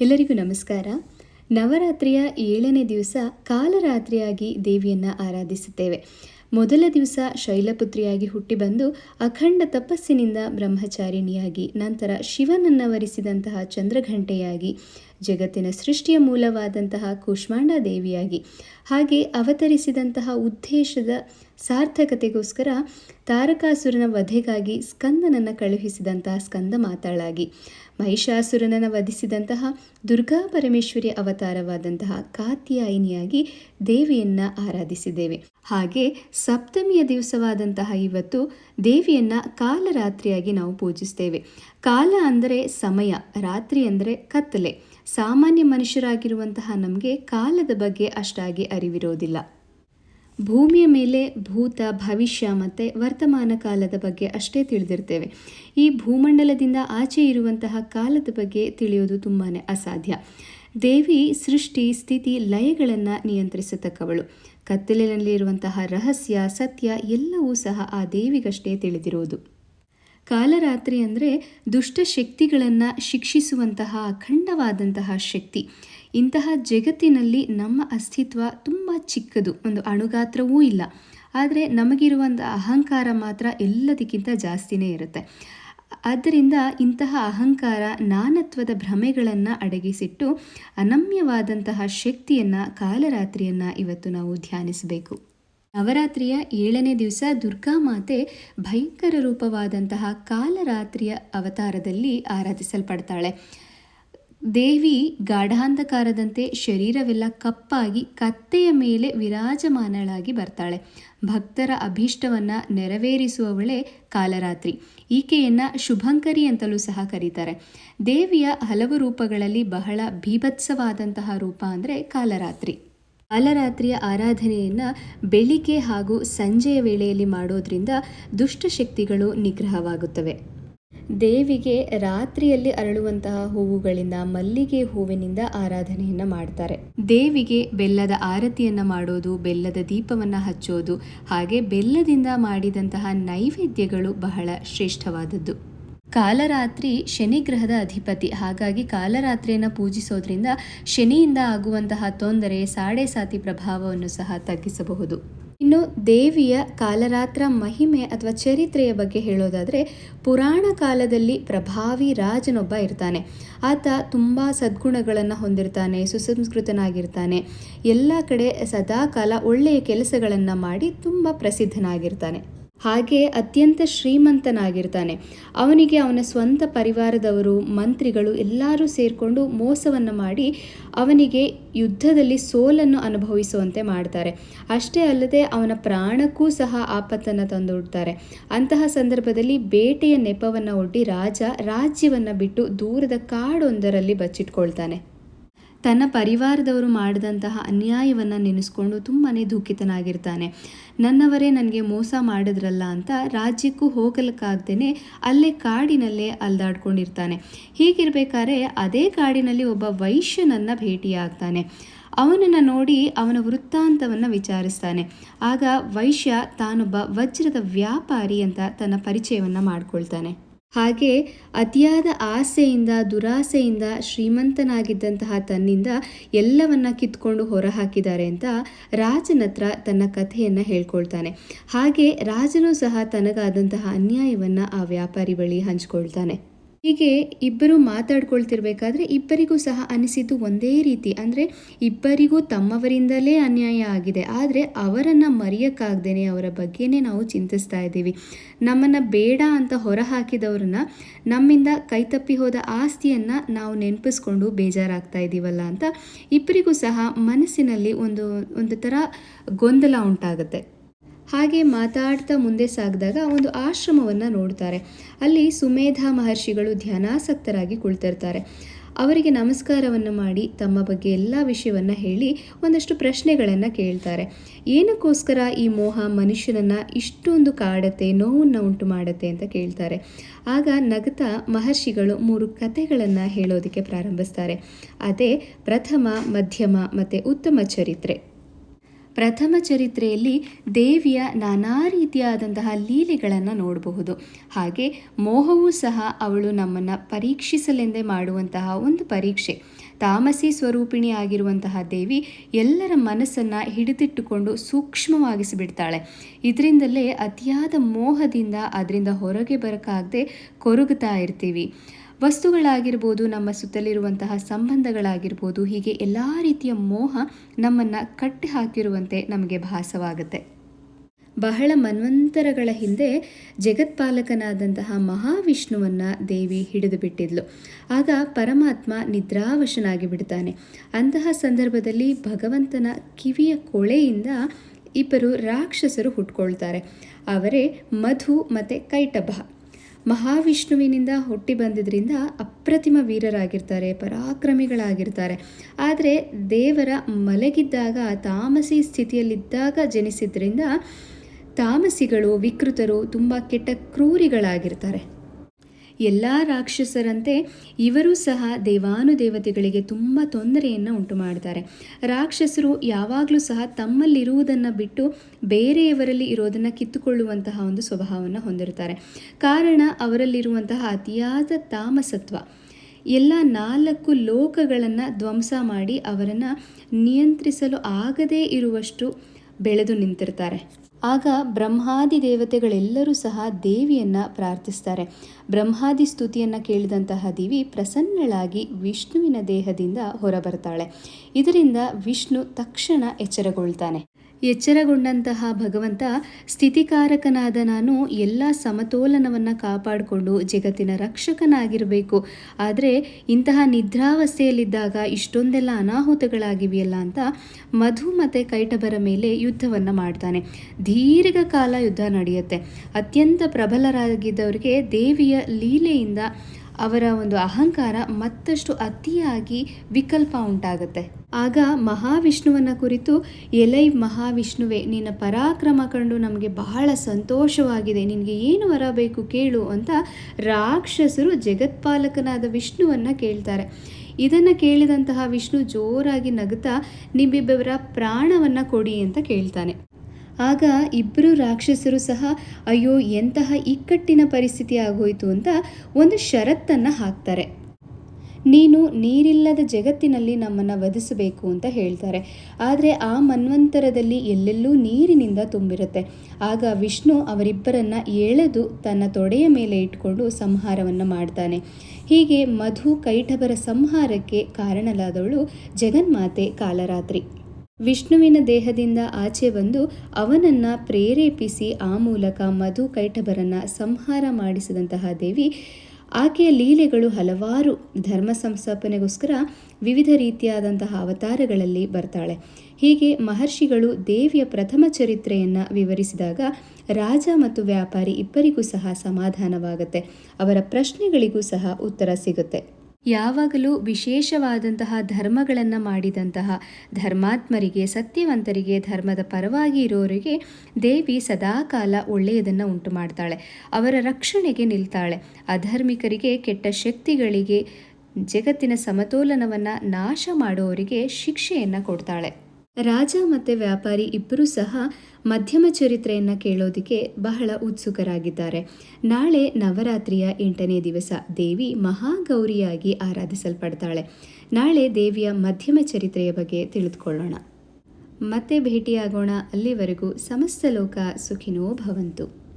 ಎಲ್ಲರಿಗೂ ನಮಸ್ಕಾರ. ನವರಾತ್ರಿಯ ಏಳನೇ ದಿವಸ ಕಾಲರಾತ್ರಿಯಾಗಿ ದೇವಿಯನ್ನು ಆರಾಧಿಸುತ್ತೇವೆ. ಮೊದಲ ದಿವಸ ಶೈಲಪುತ್ರಿಯಾಗಿ ಹುಟ್ಟಿ ಬಂದು ಅಖಂಡ ತಪಸ್ಸಿನಿಂದ ಬ್ರಹ್ಮಚಾರಿಣಿಯಾಗಿ, ನಂತರ ಶಿವನನ್ನ ವರಿಸಿದಂತಹ ಚಂದ್ರಘಂಟೆಯಾಗಿ ಜಗತ್ತಿನ ಸೃಷ್ಟಿಯ ಮೂಲವಾದಂತಹ ಕೂಷ್ಮಾಂಡ ದೇವಿಯಾಗಿ. ಹಾಗೆ ಅವತರಿಸಿದಂತಹ ಉದ್ದೇಶದ ಸಾರ್ಥಕತೆಗೋಸ್ಕರ ತಾರಕಾಸುರನ ವಧೆಗಾಗಿ ಸ್ಕಂದನನ್ನು ಕಳುಹಿಸಿದಂತಹ ಸ್ಕಂದ ಮಾತಾಳಾಗಿ. ಮಹಿಷಾಸುರನನ್ನು ವಧಿಸಿದಂತಹ ದುರ್ಗಾ ಪರಮೇಶ್ವರಿ ಅವತಾರವಾದಂತಹ ಕಾತ್ಯಾಯಿನಿಯಾಗಿ ದೇವಿಯನ್ನು ಆರಾಧಿಸಿದ್ದೇವೆ. ಹಾಗೆ ಸಪ್ತಮಿಯ ದಿವಸವಾದಂತಹ ಇವತ್ತು ದೇವಿಯನ್ನು ಕಾಲರಾತ್ರಿಯಾಗಿ ನಾವು ಪೂಜಿಸ್ತೇವೆ. ಕಾಲ ಅಂದರೆ ಸಮಯ, ರಾತ್ರಿ ಅಂದರೆ ಕತ್ತಲೆ. ಸಾಮಾನ್ಯ ಮನುಷ್ಯರಾಗಿರುವಂತಹ ನಮಗೆ ಕಾಲದ ಬಗ್ಗೆ ಅಷ್ಟಾಗಿ ಅರಿವಿರೋದಿಲ್ಲ. ಭೂಮಿಯ ಮೇಲೆ ಭೂತ, ಭವಿಷ್ಯ ಮತ್ತು ವರ್ತಮಾನ ಕಾಲದ ಬಗ್ಗೆ ಅಷ್ಟೇ ತಿಳಿದಿರ್ತೇವೆ. ಈ ಭೂಮಂಡಲದಿಂದ ಆಚೆ ಇರುವಂತಹ ಕಾಲದ ಬಗ್ಗೆ ತಿಳಿಯೋದು ತುಂಬಾ ಅಸಾಧ್ಯ. ದೇವಿ, ಸೃಷ್ಟಿ, ಸ್ಥಿತಿ, ಲಯಗಳನ್ನು ನಿಯಂತ್ರಿಸತಕ್ಕವಳು. ಕತ್ತಲಿನಲ್ಲಿರುವಂತಹ ರಹಸ್ಯ, ಸತ್ಯ ಎಲ್ಲವೂ ಸಹ ಆ ದೇವಿಗಷ್ಟೇ ತಿಳಿದಿರುವುದು ಕಾಲರಾತ್ರಿ ಅಂದರೆ ದುಷ್ಟ ಶಕ್ತಿಗಳನ್ನು ಶಿಕ್ಷಿಸುವಂತಹ ಅಖಂಡವಾದಂತಹ ಶಕ್ತಿ. ಇಂತಹ ಜಗತ್ತಿನಲ್ಲಿ ನಮ್ಮ ಅಸ್ತಿತ್ವ ತುಂಬ ಚಿಕ್ಕದು, ಒಂದು ಅಣುಗಾತ್ರವೂ ಇಲ್ಲ. ಆದರೆ ನಮಗಿರುವಂಥ ಅಹಂಕಾರ ಮಾತ್ರ ಎಲ್ಲದಕ್ಕಿಂತ ಜಾಸ್ತಿನೇ ಇರುತ್ತೆ. ಆದ್ದರಿಂದ ಇಂತಹ ಅಹಂಕಾರ ನಾನತ್ವದ ಭ್ರಮೆಗಳನ್ನು ಅಡಗಿಸಿಟ್ಟು ಅನಮ್ಯವಾದಂತಹ ಶಕ್ತಿಯನ್ನು, ಕಾಲರಾತ್ರಿಯನ್ನು ಇವತ್ತು ನಾವು ಧ್ಯಾನಿಸಬೇಕು. ನವರಾತ್ರಿಯ ಏಳನೇ ದಿವಸ ದುರ್ಗಾ ಮಾತೆ ಭಯಂಕರ ರೂಪವಾದಂತಹ ಕಾಲರಾತ್ರಿಯ ಅವತಾರದಲ್ಲಿ ಆರಾಧಿಸಲ್ಪಡ್ತಾಳೆ. ದೇವಿ ಗಾಢಾಂಧಕಾರದಂತೆ ಶರೀರವೆಲ್ಲ ಕಪ್ಪಾಗಿ ಕತ್ತೆಯ ಮೇಲೆ ವಿರಾಜಮಾನಳಾಗಿ ಬರ್ತಾಳೆ. ಭಕ್ತರ ಅಭೀಷ್ಟವನ್ನು ನೆರವೇರಿಸುವವಳೇ ಕಾಲರಾತ್ರಿ. ಈಕೆಯನ್ನು ಶುಭಂಕರಿ ಅಂತಲೂ ಸಹ ಕರೀತಾರೆ. ದೇವಿಯ ಹಲವು ರೂಪಗಳಲ್ಲಿ ಬಹಳ ಭೀಭತ್ಸವಾದಂತಹ ರೂಪ ಅಂದರೆ ಕಾಲರಾತ್ರಿ. ಕಾಲರಾತ್ರಿಯ ಆರಾಧನೆಯನ್ನು ಬೆಳಿಗ್ಗೆ ಹಾಗೂ ಸಂಜೆಯ ವೇಳೆಯಲ್ಲಿ ಮಾಡೋದ್ರಿಂದ ದುಷ್ಟಶಕ್ತಿಗಳು ನಿಗ್ರಹವಾಗುತ್ತವೆ. ದೇವಿಗೆ ರಾತ್ರಿಯಲ್ಲಿ ಅರಳುವಂತಹ ಹೂವುಗಳಿಂದ ಮಲ್ಲಿಗೆ ಹೂವಿನಿಂದ ಆರಾಧನೆಯನ್ನು ಮಾಡ್ತಾರೆ. ದೇವಿಗೆ ಬೆಲ್ಲದ ಆರತಿಯನ್ನು ಮಾಡೋದು, ಬೆಲ್ಲದ ದೀಪವನ್ನು ಹಚ್ಚೋದು, ಹಾಗೆ ಬೆಲ್ಲದಿಂದ ಮಾಡಿದಂತಹ ನೈವೇದ್ಯಗಳು ಬಹಳ ಶ್ರೇಷ್ಠವಾದದ್ದು. ಕಾಲರಾತ್ರಿ ಶನಿಗ್ರಹದ ಅಧಿಪತಿ. ಹಾಗಾಗಿ ಕಾಲರಾತ್ರಿಯನ್ನು ಪೂಜಿಸೋದ್ರಿಂದ ಶನಿಯಿಂದ ಆಗುವಂತಹ ತೊಂದರೆ ಸಾಡೆ ಸಾತಿ ಪ್ರಭಾವವನ್ನು ಸಹ ತಗ್ಗಿಸಬಹುದು. ಇನ್ನು ದೇವಿಯ ಕಾಲರಾತ್ರ ಮಹಿಮೆ ಅಥವಾ ಚರಿತ್ರೆಯ ಬಗ್ಗೆ ಹೇಳೋದಾದರೆ, ಪುರಾಣ ಕಾಲದಲ್ಲಿ ಪ್ರಭಾವಿ ರಾಜನೊಬ್ಬ ಇರ್ತಾನೆ. ಆತ ತುಂಬ ಸದ್ಗುಣಗಳನ್ನು ಹೊಂದಿರ್ತಾನೆ, ಸುಸಂಸ್ಕೃತನಾಗಿರ್ತಾನೆ. ಎಲ್ಲ ಕಡೆ ಸದಾಕಾಲ ಒಳ್ಳೆಯ ಕೆಲಸಗಳನ್ನು ಮಾಡಿ ತುಂಬ ಪ್ರಸಿದ್ಧನಾಗಿರ್ತಾನೆ. ಹಾಗೆ ಅತ್ಯಂತ ಶ್ರೀಮಂತನಾಗಿರ್ತಾನೆ. ಅವನಿಗೆ ಅವನ ಸ್ವಂತ ಪರಿವಾರದವರು, ಮಂತ್ರಿಗಳು ಎಲ್ಲರೂ ಸೇರಿಕೊಂಡು ಮೋಸವನ್ನು ಮಾಡಿ ಅವನಿಗೆ ಯುದ್ಧದಲ್ಲಿ ಸೋಲನ್ನು ಅನುಭವಿಸುವಂತೆ ಮಾಡ್ತಾರೆ. ಅಷ್ಟೇ ಅಲ್ಲದೆ ಅವನ ಪ್ರಾಣಕ್ಕೂ ಸಹ ಆಪತ್ತನ್ನು ತಂದುಡ್ತಾರೆ. ಅಂತಹ ಸಂದರ್ಭದಲ್ಲಿ ಬೇಟೆಯ ನೆಪವನ್ನು ಒಡ್ಡಿ ರಾಜ ರಾಜ್ಯವನ್ನು ಬಿಟ್ಟು ದೂರದ ಕಾಡೊಂದರಲ್ಲಿ ಬಚ್ಚಿಟ್ಕೊಳ್ತಾನೆ. ತನ್ನ ಪರಿವಾರದವರು ಮಾಡಿದಂತಹ ಅನ್ಯಾಯವನ್ನು ನೆನೆಸ್ಕೊಂಡು ತುಂಬಾ ದುಃಖಿತನಾಗಿರ್ತಾನೆ. ನನ್ನವರೇ ನನಗೆ ಮೋಸ ಮಾಡಿದ್ರಲ್ಲ ಅಂತ ರಾಜ್ಯಕ್ಕೂ ಹೋಗಲಿಕ್ಕಾಗ್ದೇ ಅಲ್ಲೇ ಕಾಡಿನಲ್ಲೇ ಅಲ್ದಾಡ್ಕೊಂಡಿರ್ತಾನೆ. ಹೀಗಿರಬೇಕಾದ್ರೆ ಅದೇ ಕಾಡಿನಲ್ಲಿ ಒಬ್ಬ ವೈಶ್ಯನನ್ನು ಭೇಟಿಯಾಗ್ತಾನೆ. ಅವನನ್ನು ನೋಡಿ ಅವನ ವೃತ್ತಾಂತವನ್ನು ವಿಚಾರಿಸ್ತಾನೆ. ಆಗ ವೈಶ್ಯ ತಾನೊಬ್ಬ ವಜ್ರದ ವ್ಯಾಪಾರಿ ಅಂತ ತನ್ನ ಪರಿಚಯವನ್ನು ಮಾಡ್ಕೊಳ್ತಾನೆ. ಹಾಗೆ ಅತಿಯಾದ ಆಸೆಯಿಂದ, ದುರಾಸೆಯಿಂದ ಶ್ರೀಮಂತನಾಗಿದ್ದಂತಹ ತನ್ನಿಂದ ಎಲ್ಲವನ್ನ ಕಿತ್ಕೊಂಡು ಹೊರಹಾಕಿದ್ದಾರೆ ಅಂತ ರಾಜನ ಹತ್ರ ತನ್ನ ಕಥೆಯನ್ನು ಹೇಳ್ಕೊಳ್ತಾನೆ. ಹಾಗೆ ರಾಜನು ಸಹ ತನಗಾದಂತಹ ಅನ್ಯಾಯವನ್ನು ಆ ವ್ಯಾಪಾರಿ ಬಳಿ ಹಂಚ್ಕೊಳ್ತಾನೆ. ಹೀಗೆ ಇಬ್ಬರು ಮಾತಾಡ್ಕೊಳ್ತಿರ್ಬೇಕಾದ್ರೆ ಇಬ್ಬರಿಗೂ ಸಹ ಅನಿಸಿದ್ದು ಒಂದೇ ರೀತಿ. ಅಂದರೆ ಇಬ್ಬರಿಗೂ ತಮ್ಮವರಿಂದಲೇ ಅನ್ಯಾಯ ಆಗಿದೆ. ಆದರೆ ಅವರನ್ನು ಮರೆಯೋಕ್ಕಾಗ್ದೇ ಅವರ ಬಗ್ಗೆನೇ ನಾವು ಚಿಂತಿಸ್ತಾ ಇದ್ದೀವಿ. ನಮ್ಮನ್ನು ಬೇಡ ಅಂತ ಹೊರ ಹಾಕಿದವ್ರನ್ನ ನಮ್ಮಿಂದ ಕೈತಪ್ಪಿ ಹೋದ ಆಸ್ತಿಯನ್ನು ನಾವು ನೆನಪಿಸ್ಕೊಂಡು ಬೇಜಾರಾಗ್ತಾ ಇದ್ದೀವಲ್ಲ ಅಂತ ಇಬ್ಬರಿಗೂ ಸಹ ಮನಸ್ಸಿನಲ್ಲಿ ಒಂದು ಒಂದು ಥರ ಗೊಂದಲ ಉಂಟಾಗುತ್ತೆ. ಹಾಗೆ ಮಾತಾಡ್ತಾ ಮುಂದೆ ಸಾಗಿದಾಗ ಒಂದು ಆಶ್ರಮವನ್ನು ನೋಡ್ತಾರೆ. ಅಲ್ಲಿ ಸುಮೇಧ ಮಹರ್ಷಿಗಳು ಧ್ಯಾನಾಸಕ್ತರಾಗಿ ಕುಳಿತಿರ್ತಾರೆ. ಅವರಿಗೆ ನಮಸ್ಕಾರವನ್ನು ಮಾಡಿ ತಮ್ಮ ಬಗ್ಗೆ ಎಲ್ಲ ವಿಷಯವನ್ನು ಹೇಳಿ ಒಂದಷ್ಟು ಪ್ರಶ್ನೆಗಳನ್ನು ಕೇಳ್ತಾರೆ. ಏನಕ್ಕೋಸ್ಕರ ಈ ಮೋಹ ಮನುಷ್ಯನನ್ನು ಇಷ್ಟೊಂದು ಕಾಡತ್ತೆ, ನೋವನ್ನು ಉಂಟು ಮಾಡುತ್ತೆ ಅಂತ ಕೇಳ್ತಾರೆ. ಆಗ ನಗತ ಮಹರ್ಷಿಗಳು ಮೂರು ಕಥೆಗಳನ್ನು ಹೇಳೋದಕ್ಕೆ ಪ್ರಾರಂಭಿಸ್ತಾರೆ. ಅದೇ ಪ್ರಥಮ, ಮಧ್ಯಮ ಮತ್ತು ಉತ್ತಮ ಚರಿತ್ರೆ. ಪ್ರಥಮ ಚರಿತ್ರೆಯಲ್ಲಿ ದೇವಿಯ ನಾನಾ ರೀತಿಯಾದಂತಹ ಲೀಲೆಗಳನ್ನು ನೋಡಬಹುದು. ಹಾಗೆ ಮೋಹವೂ ಸಹ ಅವಳು ನಮ್ಮನ್ನು ಪರೀಕ್ಷಿಸಲೆಂದೇ ಮಾಡುವಂತಹ ಒಂದು ಪರೀಕ್ಷೆ. ತಾಮಸಿ ಸ್ವರೂಪಿಣಿ ಆಗಿರುವಂತಹ ದೇವಿ ಎಲ್ಲರ ಮನಸ್ಸನ್ನು ಹಿಡಿದಿಟ್ಟುಕೊಂಡು ಸೂಕ್ಷ್ಮವಾಗಿಸಿಬಿಡ್ತಾಳೆ ಇದರಿಂದಲೇ ಅತಿಯಾದ ಮೋಹದಿಂದ ಅದರಿಂದ ಹೊರಗೆ ಬರೋಕ್ಕಾಗದೆ ಕೊರಗುತ್ತಾ ಇರ್ತೀವಿ. ವಸ್ತುಗಳಾಗಿರ್ಬೋದು, ನಮ್ಮ ಸುತ್ತಲಿರುವಂತಹ ಸಂಬಂಧಗಳಾಗಿರ್ಬೋದು, ಹೀಗೆ ಎಲ್ಲ ರೀತಿಯ ಮೋಹ ನಮ್ಮನ್ನು ಕಟ್ಟಿ ಹಾಕಿರುವಂತೆ ನಮಗೆ ಭಾಸವಾಗುತ್ತೆ. ಬಹಳ ಮನ್ವಂತರಗಳ ಹಿಂದೆ ಜಗತ್ಪಾಲಕನಾದಂತಹ ಮಹಾವಿಷ್ಣುವನ್ನು ದೇವಿ ಹಿಡಿದು ಬಿಟ್ಟಿದ್ಲು. ಆಗ ಪರಮಾತ್ಮ ನಿದ್ರಾವಶನಾಗಿ ಬಿಡ್ತಾನೆ. ಅಂತಹ ಸಂದರ್ಭದಲ್ಲಿ ಭಗವಂತನ ಕಿವಿಯ ಕೊಳೆಯಿಂದ ಇಬ್ಬರು ರಾಕ್ಷಸರು ಹುಟ್ಕೊಳ್ತಾರೆ. ಅವರೇ ಮಧು ಮತ್ತು ಕೈಟಭ ಮಹಾವಿಷ್ಣುವಿನಿಂದ ಹುಟ್ಟಿ ಬಂದಿದ್ದರಿಂದ ಅಪ್ರತಿಮ ವೀರರಾಗಿರ್ತಾರೆ, ಪರಾಕ್ರಮಿಗಳಾಗಿರ್ತಾರೆ. ಆದರೆ ದೇವರ ಮಲಗಿದ್ದಾಗ, ತಾಮಸಿ ಸ್ಥಿತಿಯಲ್ಲಿದ್ದಾಗ ಜನಿಸಿದ್ರಿಂದ ತಾಮಸಿಗಳು, ವಿಕೃತರು, ತುಂಬ ಕೆಟ್ಟ ಕ್ರೂರಿಗಳಾಗಿರ್ತಾರೆ. ಎಲ್ಲ ರಾಕ್ಷಸರಂತೆ ಇವರು ಸಹ ದೇವಾನುದೇವತೆಗಳಿಗೆ ತುಂಬ ತೊಂದರೆಯನ್ನು ಉಂಟು ಮಾಡ್ತಾರೆ. ರಾಕ್ಷಸರು ಯಾವಾಗಲೂ ಸಹ ತಮ್ಮಲ್ಲಿರುವುದನ್ನು ಬಿಟ್ಟು ಬೇರೆಯವರಲ್ಲಿ ಇರೋದನ್ನು ಕಿತ್ತುಕೊಳ್ಳುವಂತಹ ಒಂದು ಸ್ವಭಾವವನ್ನು ಹೊಂದಿರುತ್ತಾರೆ. ಕಾರಣ ಅವರಲ್ಲಿರುವಂತಹ ಅತಿಯಾದ ತಾಮಸತ್ವ. ಎಲ್ಲ ನಾಲ್ಕು ಲೋಕಗಳನ್ನು ಧ್ವಂಸ ಮಾಡಿ ಅವರನ್ನು ನಿಯಂತ್ರಿಸಲು ಆಗದೇ ಇರುವಷ್ಟು ಬೆಳೆದು ನಿಂತಿರ್ತಾರೆ. ಆಗ ಬ್ರಹ್ಮಾದಿ ದೇವತೆಗಳೆಲ್ಲರೂ ಸಹ ದೇವಿಯನ್ನು ಪ್ರಾರ್ಥಿಸ್ತಾರೆ. ಬ್ರಹ್ಮಾದಿ ಸ್ತುತಿಯನ್ನು ಕೇಳಿದಂತಹ ದೇವಿ ಪ್ರಸನ್ನಳಾಗಿ ವಿಷ್ಣುವಿನ ದೇಹದಿಂದ ಹೊರಬರ್ತಾಳೆ. ಇದರಿಂದ ವಿಷ್ಣು ತಕ್ಷಣ ಎಚ್ಚರಗೊಳ್ತಾನೆ. ಎಚ್ಚರಗೊಂಡಂತಹ ಭಗವಂತ ಸ್ಥಿತಿಕಾರಕನಾದ ನಾನು ಎಲ್ಲ ಸಮತೋಲನವನ್ನು ಕಾಪಾಡಿಕೊಂಡು ಜಗತ್ತಿನ ರಕ್ಷಕನಾಗಿರಬೇಕು. ಆದರೆ ಇಂತಹ ನಿದ್ರಾವಸ್ಥೆಯಲ್ಲಿದ್ದಾಗ ಇಷ್ಟೊಂದೆಲ್ಲ ಅನಾಹುತಗಳಾಗಿವೆಯಲ್ಲ ಅಂತ ಮಧು ಮತ್ತು ಕೈಟಬರ ಮೇಲೆ ಯುದ್ಧವನ್ನು ಮಾಡ್ತಾನೆ. ದೀರ್ಘಕಾಲ ಯುದ್ಧ ನಡೆಯುತ್ತೆ. ಅತ್ಯಂತ ಪ್ರಬಲರಾಗಿದ್ದವರಿಗೆ ದೇವಿಯ ಲೀಲೆಯಿಂದ ಅವರ ಒಂದು ಅಹಂಕಾರ ಮತ್ತಷ್ಟು ಅತಿಯಾಗಿ ವಿಕಲ್ಪ ಉಂಟಾಗುತ್ತೆ. ಆಗ ಮಹಾವಿಷ್ಣುವನ್ನ ಕುರಿತು, ಎಲೈ ಮಹಾವಿಷ್ಣುವೆ, ನಿನ್ನ ಪರಾಕ್ರಮ ಕಂಡು ನಮಗೆ ಬಹಳ ಸಂತೋಷವಾಗಿದೆ. ನಿನಗೆ ಏನು ವರ ಬೇಕು ಕೇಳು ಅಂತ ರಾಕ್ಷಸರು ಜಗತ್ಪಾಲಕನಾದ ವಿಷ್ಣುವನ್ನ ಕೇಳ್ತಾರೆ. ಇದನ್ನು ಕೇಳಿದಂತಹ ವಿಷ್ಣು ಜೋರಾಗಿ ನಗುತ್ತಾ, ನಿಮ್ಮಿಬ್ಬರ ಪ್ರಾಣವನ್ನು ಕೊಡಿ ಅಂತ ಕೇಳ್ತಾನೆ. ಆಗ ಇಬ್ಬರು ರಾಕ್ಷಸರು ಸಹ, ಅಯ್ಯೋ, ಎಂತಹ ಇಕ್ಕಟ್ಟಿನ ಪರಿಸ್ಥಿತಿ ಆಗೋಯಿತು ಅಂತ ಒಂದು ಷರತ್ತನ್ನು ಹಾಕ್ತಾರೆ. ನೀನು ನೀರಿಲ್ಲದ ಜಗತ್ತಿನಲ್ಲಿ ನಮ್ಮನ್ನು ವಧಿಸಬೇಕು ಅಂತ ಹೇಳ್ತಾರೆ. ಆದರೆ ಆ ಮನ್ವಂತರದಲ್ಲಿ ಎಲ್ಲೆಲ್ಲೂ ನೀರಿನಿಂದ ತುಂಬಿರುತ್ತೆ. ಆಗ ವಿಷ್ಣು ಅವರಿಬ್ಬರನ್ನ ಎಳೆದು ತನ್ನ ತೊಡೆಯ ಮೇಲೆ ಇಟ್ಕೊಂಡು ಸಂಹಾರವನ್ನು ಮಾಡ್ತಾನೆ. ಹೀಗೆ ಮಧು ಕೈಟಬರ ಸಂಹಾರಕ್ಕೆ ಕಾರಣಲಾದವಳು ಜಗನ್ಮಾತೆ ಕಾಲರಾತ್ರಿ. ವಿಷ್ಣುವಿನ ದೇಹದಿಂದ ಆಚೆ ಬಂದು ಅವನನ್ನು ಪ್ರೇರೇಪಿಸಿ ಆ ಮೂಲಕ ಮಧು ಕೈಟಬರನ್ನು ಸಂಹಾರ ಮಾಡಿಸಿದಂತಹ ದೇವಿ, ಆಕೆಯ ಲೀಲೆಗಳು ಹಲವಾರು ಧರ್ಮ ಸಂಸ್ಥಾಪನೆಗೋಸ್ಕರ ವಿವಿಧ ರೀತಿಯಾದಂತಹ ಅವತಾರಗಳಲ್ಲಿ ಬರ್ತಾಳೆ. ಹೀಗೆ ಮಹರ್ಷಿಗಳು ದೇವಿಯ ಪ್ರಥಮ ಚರಿತ್ರೆಯನ್ನು ವಿವರಿಸಿದಾಗ ರಾಜ ಮತ್ತು ವ್ಯಾಪಾರಿ ಇಬ್ಬರಿಗೂ ಸಹ ಸಮಾಧಾನವಾಗುತ್ತೆ. ಅವರ ಪ್ರಶ್ನೆಗಳಿಗೂ ಸಹ ಉತ್ತರ ಸಿಗುತ್ತೆ. ಯಾವಾಗಲೂ ವಿಶೇಷವಾದಂತಹ ಧರ್ಮಗಳನ್ನು ಮಾಡಿದಂತಹ ಧರ್ಮಾತ್ಮರಿಗೆ, ಸತ್ಯವಂತರಿಗೆ, ಧರ್ಮದ ಪರವಾಗಿ ಇರೋರಿಗೆ ದೇವಿ ಸದಾಕಾಲ ಒಳ್ಳೆಯದನ್ನು ಉಂಟು ಮಾಡ್ತಾಳೆ. ಅವರ ರಕ್ಷಣೆಗೆ ನಿಲ್ತಾಳೆ. ಅಧರ್ಮಿಕರಿಗೆ, ಕೆಟ್ಟ ಶಕ್ತಿಗಳಿಗೆ, ಜಗತ್ತಿನ ಸಮತೋಲನವನ್ನು ನಾಶ ಮಾಡುವವರಿಗೆ ಶಿಕ್ಷೆಯನ್ನು ಕೊಡ್ತಾಳೆ. ರಾಜ ಮತ್ತು ವ್ಯಾಪಾರಿ ಇಬ್ಬರೂ ಸಹ ಮಧ್ಯಮ ಚರಿತ್ರೆಯನ್ನು ಕೇಳೋದಕ್ಕೆ ಬಹಳ ಉತ್ಸುಕರಾಗಿದ್ದಾರೆ. ನಾಳೆ ನವರಾತ್ರಿಯ ಎಂಟನೇ ದಿವಸ ದೇವಿ ಮಹಾಗೌರಿಯಾಗಿ ಆರಾಧಿಸಲ್ಪಡ್ತಾಳೆ. ನಾಳೆ ದೇವಿಯ ಮಧ್ಯಮ ಚರಿತ್ರೆಯ ಬಗ್ಗೆ ತಿಳಿದುಕೊಳ್ಳೋಣ. ಮತ್ತೆ ಭೇಟಿಯಾಗೋಣ. ಅಲ್ಲಿವರೆಗೂ ಸಮಸ್ತ ಲೋಕ ಸುಖಿನೋ ಭವಂತು.